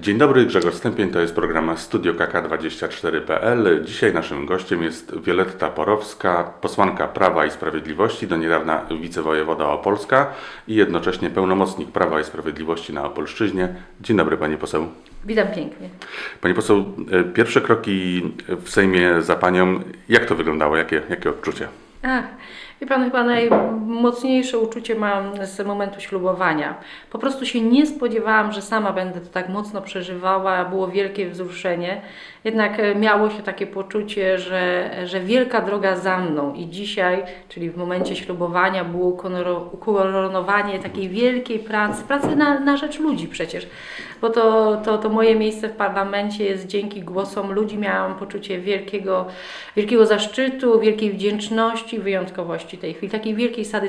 Dzień dobry, Grzegorz Stępień, to jest program Studio KK24.pl. Dzisiaj naszym gościem jest Wioletta Porowska, posłanka Prawa i Sprawiedliwości, do niedawna wicewojewoda Opolska i jednocześnie pełnomocnik Prawa i Sprawiedliwości na Opolszczyźnie. Dzień dobry Pani Poseł. Witam pięknie. Pani Poseł, e, pierwsze kroki w Sejmie za Panią, jak to wyglądało, jakie, jakie odczucia? Ach, wie Pan, chyba najmocniejsze uczucie mam z momentu ślubowania. Po prostu się nie spodziewałam, że sama będę to tak mocno przeżywała, było wielkie wzruszenie. Jednak e, miało się takie poczucie, że, że wielka droga za mną i dzisiaj, czyli w momencie ślubowania, było ukoronowanie takiej wielkiej pracy, pracy na, na rzecz ludzi przecież, bo to, to, to moje miejsce w parlamencie jest dzięki głosom ludzi. Miałam poczucie wielkiego, wielkiego zaszczytu, wielkiej wdzięczności, wyjątkowości tej chwili, takiej wielkiej satysfakcji,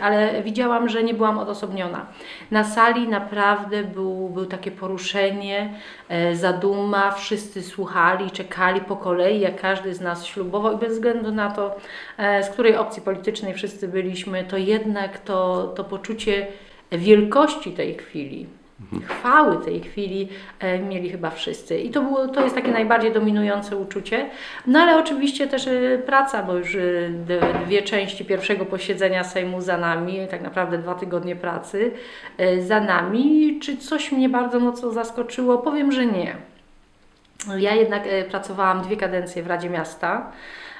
ale widziałam, że nie byłam odosobniona. Na sali naprawdę był, był takie poruszenie, e, zaduma, wszyscy słuchali, czekali po kolei, jak każdy z nas ślubował i bez względu na to, e, z której opcji politycznej wszyscy byliśmy, to jednak to, to poczucie wielkości tej chwili, chwały tej chwili e, mieli chyba wszyscy. I to, było, to jest takie najbardziej dominujące uczucie. No ale oczywiście też e, praca, bo już e, dwie części pierwszego posiedzenia Sejmu za nami, tak naprawdę dwa tygodnie pracy e, za nami. Czy coś mnie bardzo mocno zaskoczyło? Powiem, że nie. Ja jednak e, pracowałam dwie kadencje w Radzie Miasta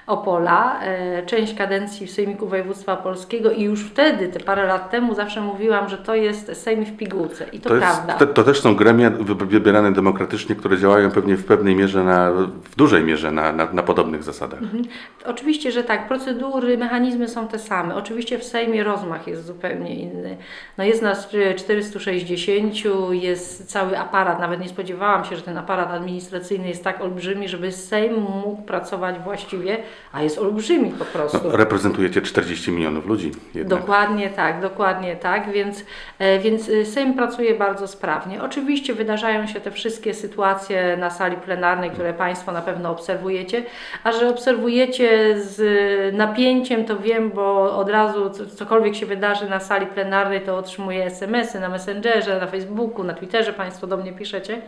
Opola, e, część kadencji w Sejmiku Województwa Polskiego i już wtedy, te parę lat temu, zawsze mówiłam, że to jest Sejm w pigułce. I to, jest, prawda. to, to też są gremia wy- wybierane demokratycznie, które działają pewnie w pewnej mierze, na, w dużej mierze na, na, na podobnych zasadach. Oczywiście, że tak. Procedury, mechanizmy są te same. Oczywiście w Sejmie rozmach jest zupełnie inny. No jest nas y, 460, jest cały aparat. Nawet nie spodziewałam się, że ten aparat administracyjny jest tak olbrzymi, żeby Sejm mógł pracować właściwie, a jest olbrzymi po prostu. No, reprezentujecie 40 milionów ludzi jednak. Dokładnie tak, dokładnie tak, więc, e, więc e, Sejm pracuje bardzo sprawnie. Oczywiście wydarzają się te wszystkie sytuacje na sali plenarnej, które Państwo na pewno obserwujecie, a że obserwujecie z napięciem, to wiem, bo od razu co- cokolwiek się wydarzy na sali plenarnej, to otrzymuję SMS-y na Messengerze, na Facebooku, na Twitterze Państwo do mnie piszecie,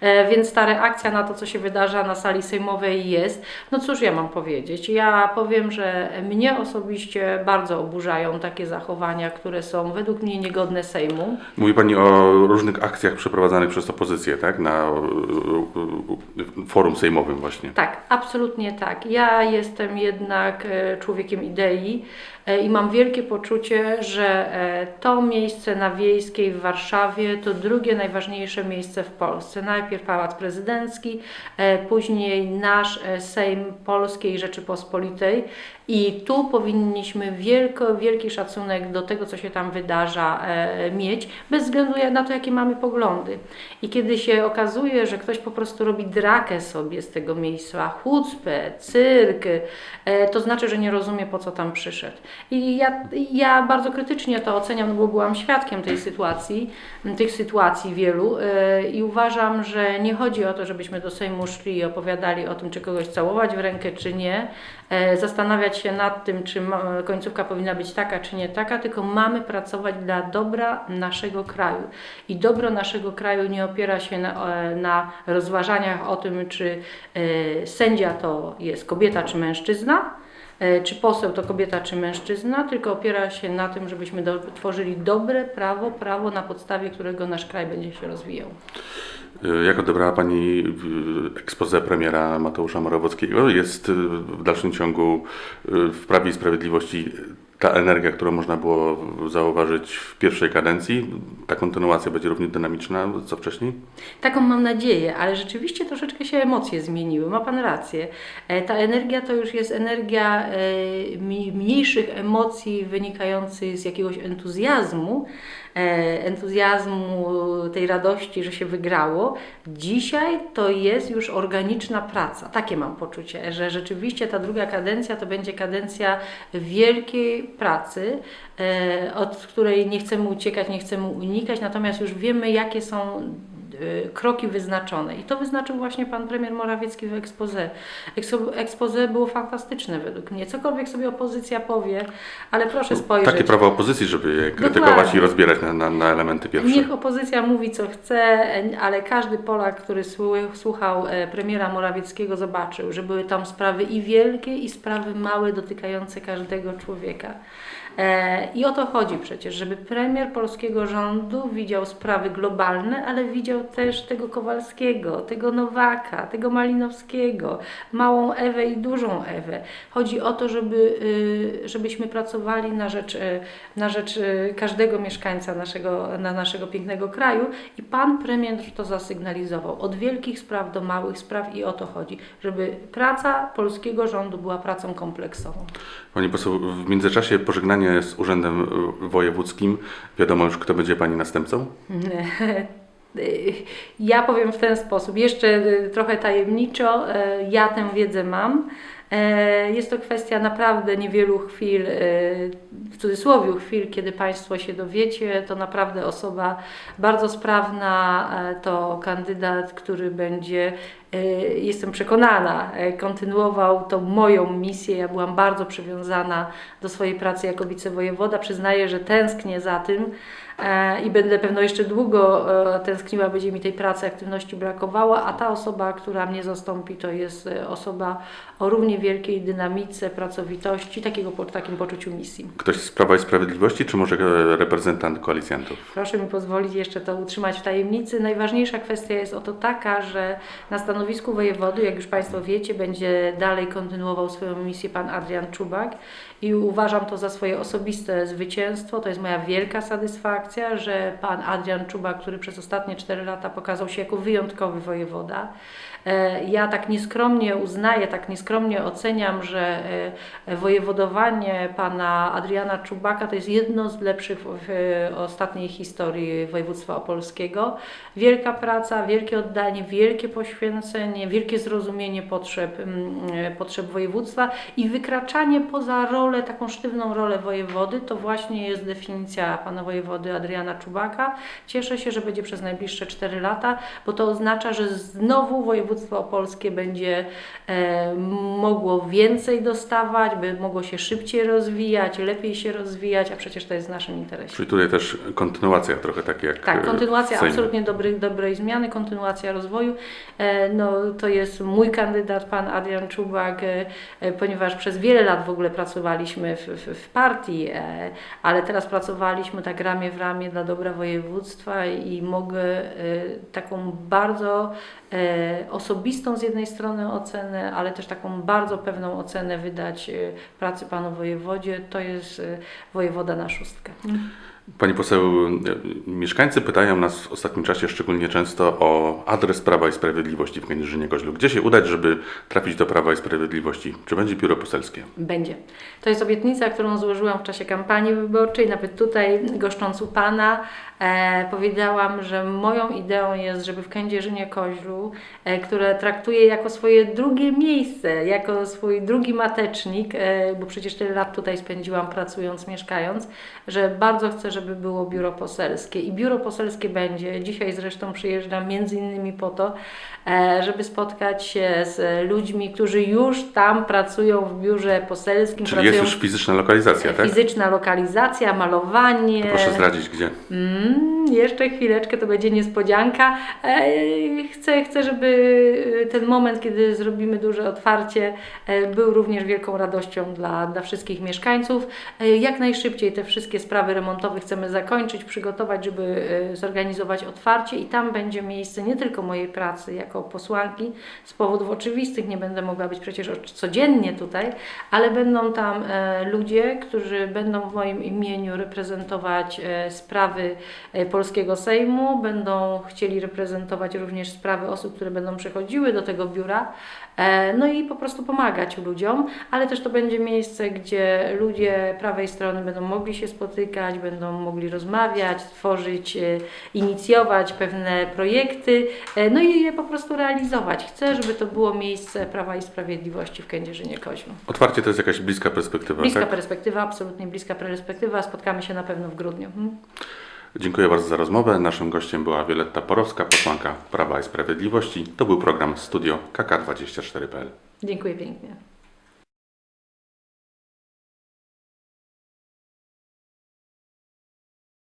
E, więc ta reakcja na to, co się wydarza na sali sejmowej jest. No cóż ja mam powiedzieć? Ja powiem, że mnie osobiście bardzo oburzają takie zachowania, które są według mnie niegodne Sejmu. Mówi Pani o różnych akcjach przeprowadzanych przez opozycję, tak? Na e, e, forum sejmowym właśnie. Tak, absolutnie tak. Ja jestem jednak e, człowiekiem idei i mam wielkie poczucie, że e, to miejsce na Wiejskiej w Warszawie to drugie najważniejsze miejsce w Polsce. Najpierw Pałac Prezydencki, e, później nasz e, Sejm Polskiej Rzeczypospolitej i tu powinniśmy wielko, wielki szacunek do tego, co się tam wydarza, e, mieć, bez względu na to, jakie mamy poglądy. I kiedy się okazuje, że ktoś po prostu robi drakę sobie z tego miejsca, chucpę, cyrk, e, to znaczy, że nie rozumie, po co tam przyszedł. I ja, ja bardzo krytycznie to oceniam, no bo byłam świadkiem tej sytuacji, tych sytuacji wielu e, i uważam, że nie chodzi o to, żebyśmy do Sejmu szli i opowiadali o tym, czy kogoś całować w rękę, czy nie, e, zastanawiać się nad tym, czy końcówka powinna być taka, czy nie taka, tylko mamy pracować dla dobra naszego kraju. I dobro naszego kraju nie opiera się na, e, na rozważaniach o tym, czy sędzia to jest kobieta czy mężczyzna, czy poseł to kobieta czy mężczyzna, tylko opiera się na tym, żebyśmy do, tworzyli dobre prawo, prawo na podstawie którego nasz kraj będzie się rozwijał. E, Jak odebrała Pani ekspozę premiera Mateusza Morawieckiego? Jest e, w dalszym ciągu e, w Prawie i Sprawiedliwości ta energia, którą można było zauważyć w pierwszej kadencji, ta kontynuacja będzie równie dynamiczna co wcześniej? Taką mam nadzieję, ale rzeczywiście troszeczkę się emocje zmieniły. Ma Pan rację. E, Ta energia to już jest energia e, mniejszych emocji wynikających z jakiegoś entuzjazmu, e, entuzjazmu, tej radości, że się wygrało. Dzisiaj to jest już organiczna praca. Takie mam poczucie, że rzeczywiście ta druga kadencja to będzie kadencja wielkiej pracy, e, od której nie chcemy uciekać, nie chcemy unikać, natomiast już wiemy, jakie są kroki wyznaczone. I to wyznaczył właśnie pan premier Morawiecki w. Expo- Expose było fantastyczne według mnie. Cokolwiek sobie opozycja powie, ale proszę spojrzeć. Takie prawo opozycji, żeby je krytykować Dokładnie. i rozbierać na, na, na elementy pierwsze. Niech opozycja mówi co chce, ale każdy Polak, który słu- słuchał e, premiera Morawieckiego, zobaczył, że były tam sprawy i wielkie, i sprawy małe, dotykające każdego człowieka. E, I o to chodzi przecież, żeby premier polskiego rządu widział sprawy globalne, ale widział też tego Kowalskiego, tego Nowaka, tego Malinowskiego, małą Ewę i dużą Ewę. Chodzi o to, żeby, y, żebyśmy pracowali na rzecz, y, na rzecz y, każdego mieszkańca naszego, na naszego pięknego kraju i pan premier to zasygnalizował. Od wielkich spraw do małych spraw i o to chodzi, żeby praca polskiego rządu była pracą kompleksową. Pani poseł, w międzyczasie pożegnanie z Urzędem y, Wojewódzkim. Wiadomo już, kto będzie Pani następcą? Ja powiem w ten sposób, jeszcze y, trochę tajemniczo, e, ja tę wiedzę mam. E, Jest to kwestia naprawdę niewielu chwil, e, w cudzysłowie chwil, kiedy Państwo się dowiecie. To naprawdę osoba bardzo sprawna, e, to kandydat, który będzie, e, jestem przekonana, e, kontynuował tą moją misję. Ja byłam bardzo przywiązana do swojej pracy jako wicewojewoda. Przyznaję, że tęsknię za tym e, i będę pewno jeszcze długo tęskniła, będzie mi tej pracy, aktywności brakowało, a ta osoba, która mnie zastąpi, to jest osoba o równie wielkiej dynamice, pracowitości, takiego, takim poczuciu misji. Ktoś z Prawa i Sprawiedliwości, czy może e, reprezentant koalicjantów? Proszę mi pozwolić jeszcze to utrzymać w tajemnicy. Najważniejsza kwestia jest oto taka, że na stanowisku wojewody, jak już Państwo wiecie, będzie dalej kontynuował swoją misję pan Adrian Czubak i uważam to za swoje osobiste zwycięstwo. To jest moja wielka satysfakcja, że pan Adrian Czubak, który przez ostatnie 4 lata pokazał się jako wyjątkowy wojewoda. E, Ja tak nieskromnie uznaję, tak nieskromnie oceniam, że e, wojewodowanie pana Adriana Czubaka to jest jedno z lepszych w w ostatniej historii województwa opolskiego. Wielka praca, wielkie oddanie, wielkie poświęcenie, wielkie zrozumienie potrzeb, mm, e, potrzeb województwa i wykraczanie poza rolę, taką sztywną rolę wojewody, to właśnie jest definicja pana wojewody Adriana Czubaka. Cieszę się, że będzie przez najbliższe 4 lata, bo to oznacza, że znowu województwo opolskie będzie e, mogło więcej dostawać, by mogło się szybciej rozwijać, lepiej się rozwijać, a przecież to jest w naszym interesie. Czyli tutaj też kontynuacja trochę tak jak Tak, e, kontynuacja absolutnie dobrej zmiany, kontynuacja rozwoju. No, to jest mój kandydat, pan Adrian Czubak, e, e, ponieważ przez wiele lat w ogóle pracowaliśmy w, w, w partii, e, ale teraz pracowaliśmy tak ramię w ramię dla dobra województwa i mogę taką bardzo osobistą z jednej strony ocenę, ale też taką bardzo pewną ocenę wydać pracy panu wojewodzie. To jest wojewoda na szóstkę. Pani poseł, e, mieszkańcy pytają nas w ostatnim czasie szczególnie często o adres Prawa i Sprawiedliwości w Kędzierzynie-Koźlu. Gdzie się udać, żeby trafić do Prawa i Sprawiedliwości? Czy będzie biuro poselskie? Będzie. To jest obietnica, którą złożyłam w czasie kampanii wyborczej, nawet tutaj goszcząc u Pana. E, powiedziałam, że moją ideą jest, żeby w Kędzierzynie Koźlu, e, które traktuję jako swoje drugie miejsce, jako swój drugi matecznik, e, bo przecież tyle lat tutaj spędziłam pracując, mieszkając, że bardzo chcę, żeby było biuro poselskie. I biuro poselskie będzie. Dzisiaj zresztą przyjeżdżam między innymi po to, e, żeby spotkać się z ludźmi, którzy już tam pracują w biurze poselskim. Czyli jest pracują już fizyczna lokalizacja, tak? Fizyczna lokalizacja, malowanie. To proszę zdradzić gdzie. Mm, jeszcze chwileczkę, to będzie niespodzianka. E, Chcę, chcę, żeby ten moment, kiedy zrobimy duże otwarcie, e, był również wielką radością dla, dla wszystkich mieszkańców. E, Jak najszybciej te wszystkie sprawy remontowe chcemy zakończyć, przygotować, żeby e, zorganizować otwarcie i tam będzie miejsce nie tylko mojej pracy jako posłanki, z powodów oczywistych nie będę mogła być przecież codziennie tutaj, ale będą tam e, ludzie, którzy będą w moim imieniu reprezentować e, sprawy polskiego Sejmu, będą chcieli reprezentować również sprawy osób, które będą przychodziły do tego biura, no i po prostu pomagać ludziom, ale też to będzie miejsce, gdzie ludzie prawej strony będą mogli się spotykać, będą mogli rozmawiać, tworzyć, e, inicjować pewne projekty, e, no i je po prostu realizować. Chcę, żeby to było miejsce Prawa i Sprawiedliwości w Kędzierzynie Koźlu. Otwarcie to jest jakaś bliska perspektywa, Bliska tak? perspektywa, absolutnie bliska perspektywa. Spotkamy się na pewno w grudniu. Hmm? Dziękuję bardzo za rozmowę. Naszym gościem była Wioletta Porowska, posłanka Prawa i Sprawiedliwości. To był program Studio KK24.pl. Dziękuję pięknie.